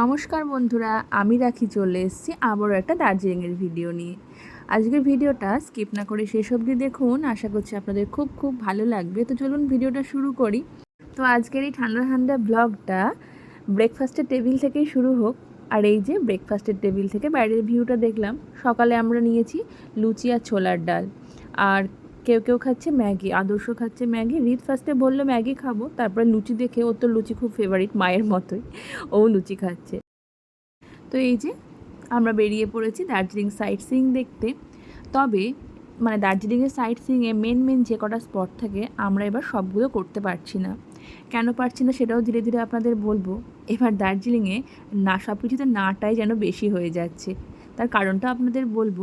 নমস্কার বন্ধুরা, আমি রাখি চলে এসেছি আবারও একটা দার্জিলিংয়ের ভিডিও নিয়ে। আজকের ভিডিওটা স্কিপ না করে শেষ অবধি দেখুন, আশা করছি আপনাদের খুব খুব ভালো লাগবে। তো চলুন ভিডিওটা শুরু করি। তো আজকের এই ঠান্ডা ঠান্ডা ব্লগটা ব্রেকফাস্টের টেবিল থেকেই শুরু হোক। আর এই যে ব্রেকফাস্টের টেবিল থেকে বাইরের ভিউটা দেখলাম, সকালে আমরা নিয়েছি লুচি আর ছোলার ডাল। আর কেউ কেউ খাচ্ছে ম্যাগি, আদর্শ খাচ্ছে ম্যাগি। রিত ফার্স্টে বলল, ম্যাগি খাব। তারপরে লুচি দেখে, ওর তো লুচি খুব ফেভারিট মায়ের মতোই। ও লুচি খাচ্ছে। তো এই যে আমরা বেরিয়ে পড়েছি দার্জিলিং সাইট সিইং দেখতে। তবে মানে দার্জিলিংয়ের সাইট সিইংয়ে মেন মেন যে কটা স্পট থাকে, আমরা এবার সবগুলো করতে পারছি না। কেন পারছি না সেটাও ধীরে ধীরে আপনাদের বলব। এবার দার্জিলিংয়ে না সব কিছুতে নাটাই যেন বেশি হয়ে যাচ্ছে। তার কারণটা আপনাদের বলব।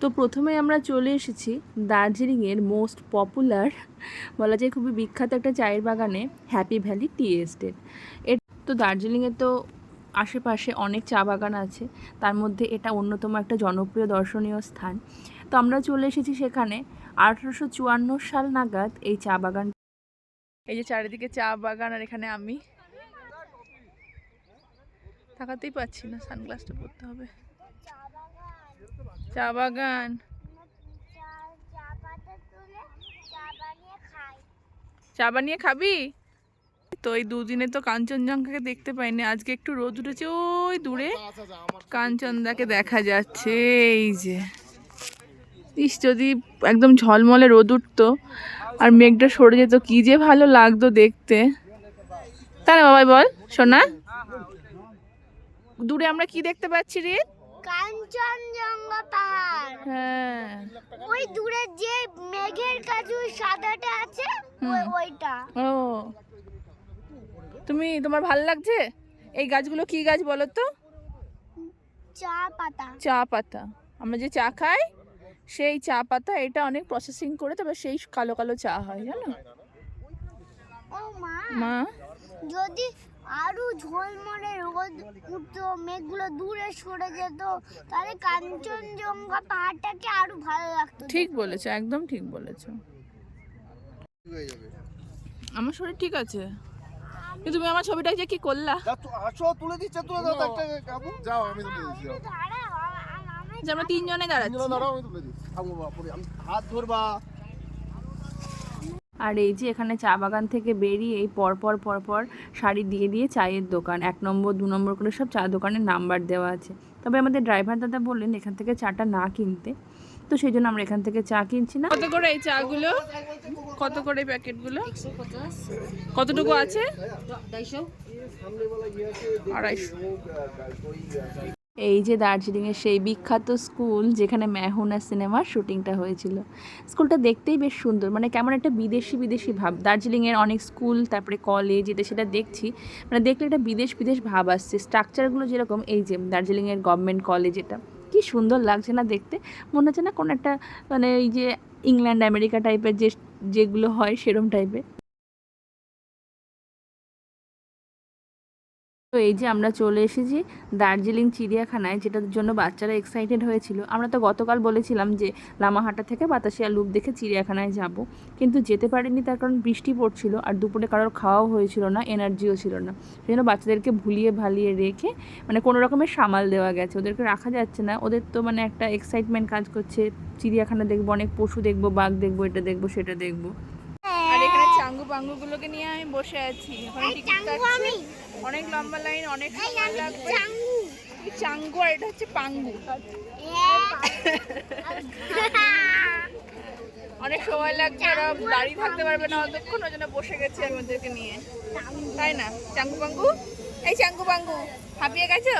তো প্রথমে আমরা চলে এসেছি দার্জিলিংয়ের মোস্ট পপুলার বলা যায় খুবই বিখ্যাত একটা চায়ের বাগানে হ্যাপি ভ্যালি টি এস্টেট এর তো দার্জিলিংয়ে তো আশেপাশে অনেক চা বাগান আছে, তার মধ্যে এটা অন্যতম একটা জনপ্রিয় দর্শনীয় স্থান। তো আমরা চলে এসেছি সেখানে, আঠারোশো চুয়ান্ন সাল নাগাদ এই চা বাগান এই যে চারিদিকে চা বাগান আর এখানে আমি। তাকাতেই পাচ্ছি না, সানগ্লাসটা পরতে হবে। চা বাগান। চা বানিয়ে খাবি? তো এই দুদিনে তো কাঞ্চনজঙ্ঘাকে দেখতে পাইনি। আজকে একটু রোদ উঠেছে, ওই দূরে। কাঞ্চনদাকে দেখা যাচ্ছে, এই যে। ইস, যদি একদম ঝলমলে রোদ উঠতো আর মেঘটা সরে যেত, কি যে ভালো লাগতো দেখতে। না বাবাই বল, সোনা। দূরে আমরা কি দেখতে পাচ্ছি রে? কাঞ্চনজঙ্ঘা পাহাড়। হ্যাঁ। ওই দূরে যে মেঘের কাছে ওই সাদাটা আছে ওই ওইটা। ও। তুমি তোমার ভালো লাগছে? এই গাছগুলো কি গাছ বলো তো? চা পাতা। চা পাতা। আমরা যে চা খাই সেই চা পাতা এটা অনেক প্রসেসিং করে তবে সেই কালো কালো চা হয় জানো? মা? যদি আরও ঝলমলে রোদ উঠতো মেঘগুলো দূরে সরে যেত। তাহলে কাঞ্চনজঙ্ঘা পাহাড়টাকে আরও ভালো লাগতো ঠিক বলেছ একদম ঠিক বলেছ। আমার শরীর ঠিক আছে? কিন্তু তুমি আমার ছবিটা যে কি করলা? আসো তুলে দিচ্ছে তুলে দাও একটা কাবু যাও আমি তুলে দিচ্ছি আমরা তিনজনে দাঁড়াচ্ছি। দাঁড়াও আমি তুলে দিচ্ছি। থামো বাপুরে আমি হাত ধরবা। আর এই যে এখানে চা বাগান থেকে বেরিয়ে এই পরপর পরপর শাড়ি দিয়ে দিয়ে চায়ের দোকান। এক নম্বর দু নম্বর করে সব চা দোকানের নাম্বার দেওয়া আছে। তবে আমাদের ড্রাইভার দাদা বললেন এখান থেকে চাটা না কিনতে। তো সেই জন্য আমরা এখান থেকে চা কিনছি না। কত করে এই চাগুলো? কত করে এই প্যাকেটগুলো? কতটুকু আছে? আড়াইশো। এই যে দার্জিলিংয়ের সেই বিখ্যাত স্কুল যেখানে মেহুনা সিনেমার শুটিংটা হয়েছিল। স্কুলটা দেখতেই বেশ সুন্দর মানে কেমন একটা বিদেশি বিদেশি ভাব। দার্জিলিংয়ের অনেক স্কুল, তারপরে কলেজ এটা সেটা দেখছি মানে দেখলে একটা বিদেশ বিদেশ ভাব আসছে। স্ট্রাকচারগুলো যেরকম, এই যে দার্জিলিংয়ের গভর্নমেন্ট কলেজ এটা। কী সুন্দর লাগছে না দেখতে? মনে হচ্ছে না কোনো একটা মানে এই যে ইংল্যান্ড আমেরিকা টাইপের যে, যেগুলো হয় সেরম টাইপের এই যে আমরা চলে এসেছি দার্জিলিং চিড়িয়াখানায়, যেটার জন্য বাচ্চারা এক্সাইটেড হয়েছিল। আমরা তো গতকাল বলেছিলাম যে লামাহাটা থেকে বাতাসিয়া লুপ দেখে চিড়িয়াখানায় যাব। কিন্তু যেতে পারিনি তার কারণ বৃষ্টি পড়ছিল আর দুপুরে কারোর খাওয়াও হয়েছিল না এনার্জিও ছিল না। সেই জন্য বাচ্চাদেরকে ভুলিয়ে ভালিয়ে রেখে মানে কোনো রকমের সামাল দেওয়া গেছে। ওদেরকে রাখা যাচ্ছে না। ওদের তো মানে একটা এক্সাইটমেন্ট কাজ করছে। চিড়িয়াখানা দেখব, অনেক পশু দেখব, বাঘ দেখব, এটা দেখব, সেটা দেখব। চাঙ্গু পাঙ্গু গুলোকে নিয়ে আমি বসে আছি। ওখানে টিকিট কাটছি। অনেক লম্বা লাইন অনেক সময় লাগবে। চাঙ্গু। আর এটা হচ্ছে পাঙ্গু। অনেক সময় লাগবে ওরা দাঁড়িয়ে থাকতে পারবে না অতক্ষণ ওই জন্য বসে গেছি আমি ওদেরকে নিয়ে। তাই না? চাঙ্গু পাঙ্গু? এই চাঙ্গু পাঙ্গু হাঁপিয়ে গেছো?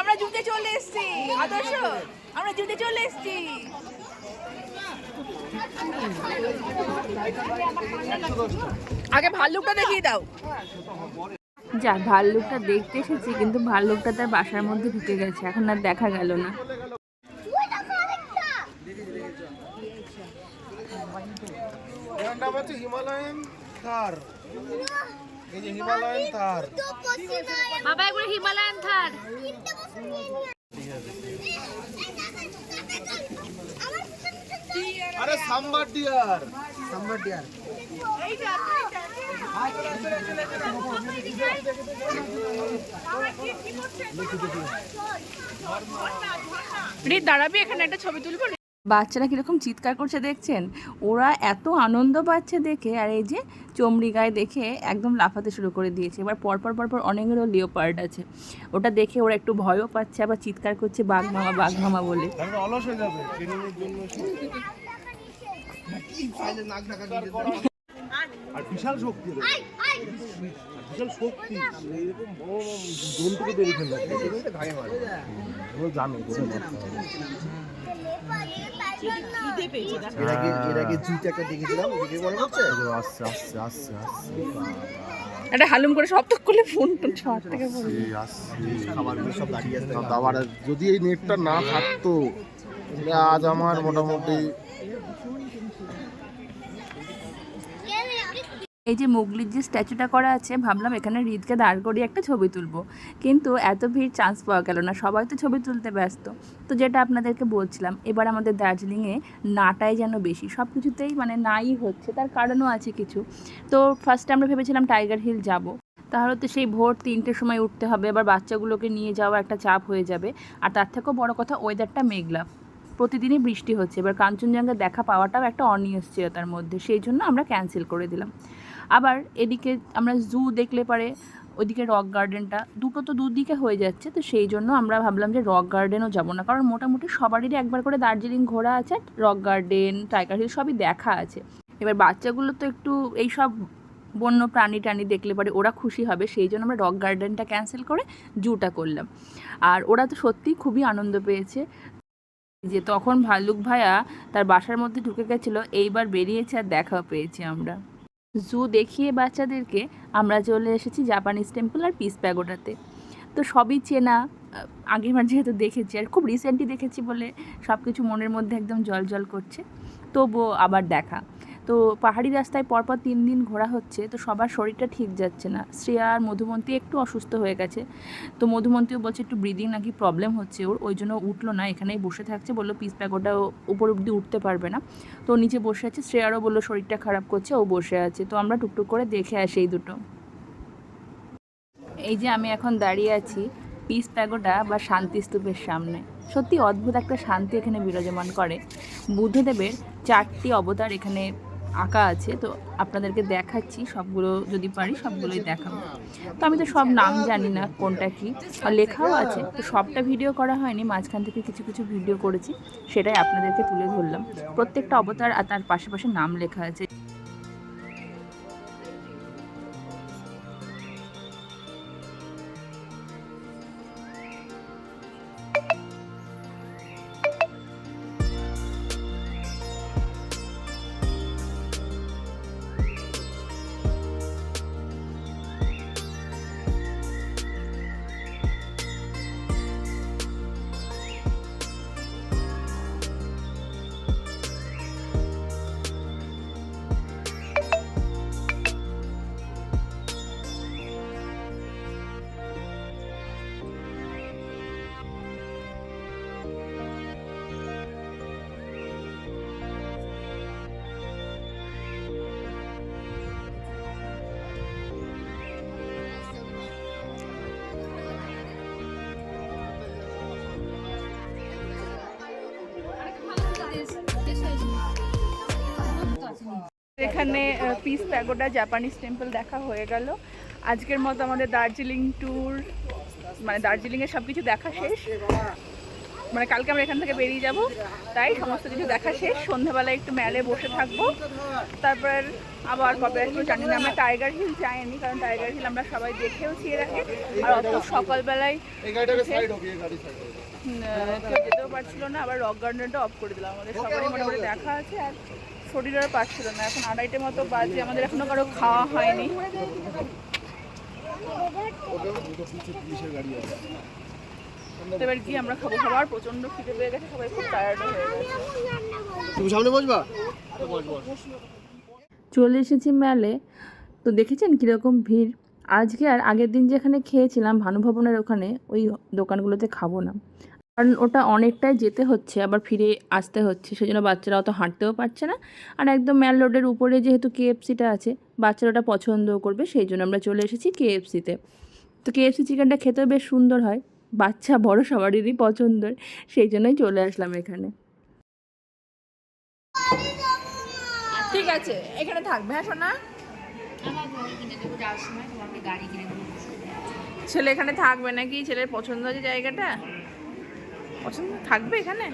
আমরা জুতে চলে এসেছি আদর্শ। আমরা জুতে চলে এসেছি। আগে ভাল্লুকটা দেখিয়ে দাও। যা ভাল্লুকটা দেখতে এসেছি কিন্তু ভাল্লুকটা তার বাসার মধ্যে ঢুকে গেছে এখন আর দেখা গেল না। Himalayan tahr. এই যে হিমালয়ান থার। বাবা একবার হিমালয়ান থার আরে সাম্বার ডিয়ার সাম্বার ডিয়ার দাঁড়াবি এখানে একটা ছবি তুলবো? বাচ্চারা কীরকম চিৎকার করছে দেখছেন? ওরা এত আনন্দ পাচ্ছে দেখে আর এই যে চমড়ি গায়ে দেখে একদম লাফাতে শুরু করে দিয়েছে। এবার পরপর পরপর অনেকগুলো লিওপার্ড আছে। ওটা দেখে ওরা একটু ভয়ও পাচ্ছে আবার চিৎকার করছে বাঘ মামা বাঘ মামা বলে অলস হয়ে যাবে ফাইলে নাক ঢাকা দিয়ে দিতে আর বিশাল শক্তি বিশাল শক্তি। এরকম বড় জন্তুকে বেরিয়ে ঘায়ে মারে ও জানে এর আগে এর আগে জিটা একটা মনে হালুম করে সব তক করলে ফোন টোন সব থেকে পড়বে খাবারগুলো সব দাঁড়িয়ে আছে। আবার যদি এই নেটটা না থাকতো আজ আমার মোটামুটি এই যে মুগলির যে স্ট্যাচুটা করা আছে, ভাবলাম এখানে হৃদকে দাঁড় করিয়ে একটা ছবি তুলবো। কিন্তু এত ভিড় চান্স পাওয়া গেল না, সবাই তো ছবি তুলতে ব্যস্ত। তো যেটা আপনাদেরকে বলছিলাম, এবার আমাদের দার্জিলিংয়ে নাটাই যেন বেশি সব কিছুতেই মানে নাই হচ্ছে, তার কারণও আছে কিছু। তো ফার্স্টে আমরা ভেবেছিলাম টাইগার হিল যাব। তাহলে তো সেই ভোর তিনটের সময় উঠতে হবে, এবার বাচ্চাগুলোকে নিয়ে যাওয়া একটা চাপ হয়ে যাবে। আর তার থেকেও বড় কথা ওয়েদারটা মেঘলা। প্রতিদিনই বৃষ্টি হচ্ছে, এবার কাঞ্চনজঙ্ঘা দেখা পাওয়াটাও একটা অনিশ্চয়তার মধ্যে, সেই জন্য আমরা ক্যান্সেল করে দিলাম। আবার এদিকে আমরা জু দেখলে পারে ওইদিকে রক গার্ডেনটা দুটো তো দুদিকে হয়ে যাচ্ছে, তো সেই জন্য আমরা ভাবলাম যে রক গার্ডেনও যাব না। কারণ মোটামুটি সবারই একবার করে দার্জিলিং ঘোরা আছে রক গার্ডেন টাইগার হিল সবই দেখা আছে। এবার বাচ্চাগুলো তো একটু এই সব বন্য প্রাণী টাণী দেখলে পরে ওরা খুশি হবে, সেই জন্য আমরা রক গার্ডেনটা ক্যান্সেল করে জুটা করলাম। আর ওরা তো সত্যিই খুবই আনন্দ পেয়েছে। যে তখন ভাল্লুক ভাইয়া তার বাসার মধ্যে ঢুকে গেছিল, এইবার বেরিয়েছে আর দেখাও পেয়েছি আমরা। জু দেখিয়ে বাচ্চাদেরকে আমরা চলে এসেছি জাপানিজ টেম্পল আর পিস প্যাগোডাতে তো সবই চেনা আগের আগেরবার যেহেতু দেখেছি আর খুব রিসেন্টলি দেখেছি বলে সব কিছু মনের মধ্যে একদম জল জল করছে, তবুও আবার দেখা। তো পাহাড়ি রাস্তায় পরপর তিন দিন ঘোরা হচ্ছে, তো সবার শরীরটা ঠিক যাচ্ছে না। শ্রেয়া আর মধুমন্তী একটু অসুস্থ হয়ে গেছে, তো মধুমন্তীও বলছে একটু ব্রিদিং নাকি প্রবলেম হচ্ছে ওর, ওই জন্য উঠল না, এখানেই বসে থাকছে, বলল পিস প্যাগোটা উপর অব্দি উঠতে পারবে না। তো নিচে বসে আছে, শ্রেয়ারও বলল শরীরটা খারাপ করছে, ও বসে আছে, তো আমরা টুকটুক করে দেখে আসি এই দুটো। এই যে আমি এখন দাঁড়িয়ে আছি পিস প্যাগোডা বা শান্তি স্তূপের সামনে। সত্যি অদ্ভুত একটা শান্তি এখানে বিরাজমান করে। বুদ্ধদেবের চারটি অবতার এখানে আঁকা আছে, তো আপনাদেরকে দেখাচ্ছি, সবগুলো যদি পারি সবগুলোই দেখাবো। তো আমি তো সব নাম জানি না কোনটা কি, আর লেখাও আছে, তো সবটা ভিডিও করা হয়নি, মাঝখান থেকে কিছু কিছু ভিডিও করেছি, সেটাই আপনাদেরকে তুলে ধরলাম। প্রত্যেকটা অবতার আর তার পাশে পাশে নাম লেখা আছে। এখানে পিস প্যাগোডা জাপানিজ টেম্পল দেখা হয়ে গেল। আজকের মতো আমাদের দার্জিলিং ট্যুর মানে দার্জিলিংয়ের সব কিছু দেখা শেষ। মানে কালকে আমরা এখান থেকে বেরিয়ে যাব। তাই সমস্ত কিছু দেখা শেষ। সন্ধ্যাবেলায় একটু মেলে বসে থাকব। তারপর আবার কবে আসব জানি না আমরা টাইগার হিল যাইনি কারণ টাইগার হিল আমরা সবাই দেখেওছি এর আগে আর অত সকালবেলায় কেউ যেতেও পারছিল না। আবার রক গার্ডেনটা অফ করে দিলাম। আমাদের সবারই মোটামুটি দেখা আছে। আর শরীর আর পাচ্ছিল না। এখন আড়াইটে মতো বাজে আমাদের এখনও কারও খাওয়া হয়নি। ওটা দুটো পিছে পুলিশের গাড়ি আছে তো এবার কি আমরা খাব। সবার প্রচণ্ড খিদে পেয়ে গেছে সবাই খুব টায়ার্ড হয়ে গেছে। তুমি সামনে বসবা? চলে এসেছি মেলে। তো দেখেছেন কীরকম ভিড়? আজকে আর আগের দিন যেখানে খেয়েছিলাম ভানুভবনের ওখানে ওই দোকানগুলোতে খাব না। কারণ ওটা অনেকটাই যেতে হচ্ছে, আবার ফিরে আসতে হচ্ছে, সেজন্য বাচ্চারা অত হাঁটতেও পারছে না। আর একদম ম্যাল রোডের উপরে যেহেতু কেএফসিটা আছে, বাচ্চারা ওটা পছন্দও করবে সেই জন্য আমরা চলে এসেছি কেএফসিতে তো। কেএফসি চিকেনটা খেতেও বেশ সুন্দর হয়, বাচ্চা বড় সবারই পছন্দের সেই জন্যই চলে আসলাম এখানে। ঠিক আছে, এখানে থাকবে হ্যাঁ সোনা? ছেলে এখানে থাকবে নাকি? ছেলের পছন্দ আছে জায়গাটা? পছন্দ? থাকবে এখানে?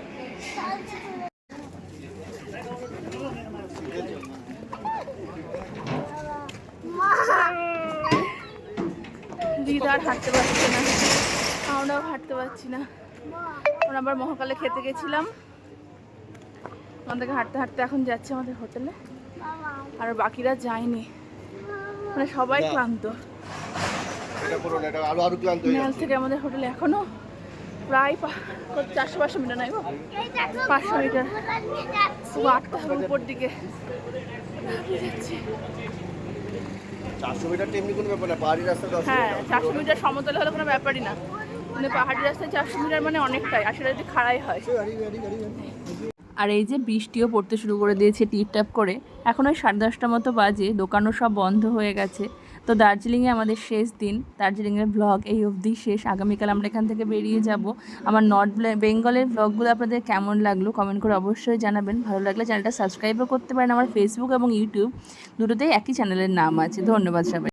দিদা আর হাঁটতে পারছে না। আমরাও হাঁটতে পারছি না। আমরা আবার মহাকালে খেতে গেছিলাম। আমাদেরকে হাঁটতে হাঁটতে এখন যাচ্ছে আমাদের হোটেলে। আর বাকিরা যায়নি। মানে সবাই ক্লান্ত। থেকে আমাদের হোটেলে এখনও প্রায় চারশো পাঁচশো মিটার নাই গো? পাঁচশো মিটার। আটটা হবে উপর দিকে। হাঁপিয়ে চারশো মিটার তেমনি কোনো ব্যাপার না পাহাড়ি রাস্তা হ্যাঁ চারশো মিটার সমতলে হলে কোনো ব্যাপারই না। কিন্তু পাহাড়ি রাস্তায় চারশো মিটার মানে অনেকটাই আসলে যদি খাড়াই হয়। আর এই যে বৃষ্টিও পড়তে শুরু করে দিয়েছে টিপটাপ করে। এখন ওই সাড়ে দশটা মতো বাজে দোকানও সব বন্ধ হয়ে গেছে। তো দার্জিলিংয়ে আমাদের শেষ দিন। দার্জিলিংয়ের ব্লগ এই অবধি শেষ। আগামীকাল আমরা এখান থেকে বেরিয়ে যাব। আমার নর্থ বেঙ্গলের ব্লগগুলো আপনাদের কেমন লাগল কমেন্ট করে অবশ্যই জানাবেন। ভালো লাগলে চ্যানেলটা সাবস্ক্রাইবও করতে পারেন আমার ফেসবুক এবং ইউটিউব দুটোতেই একই চ্যানেলের নাম আছে। ধন্যবাদ সবাই।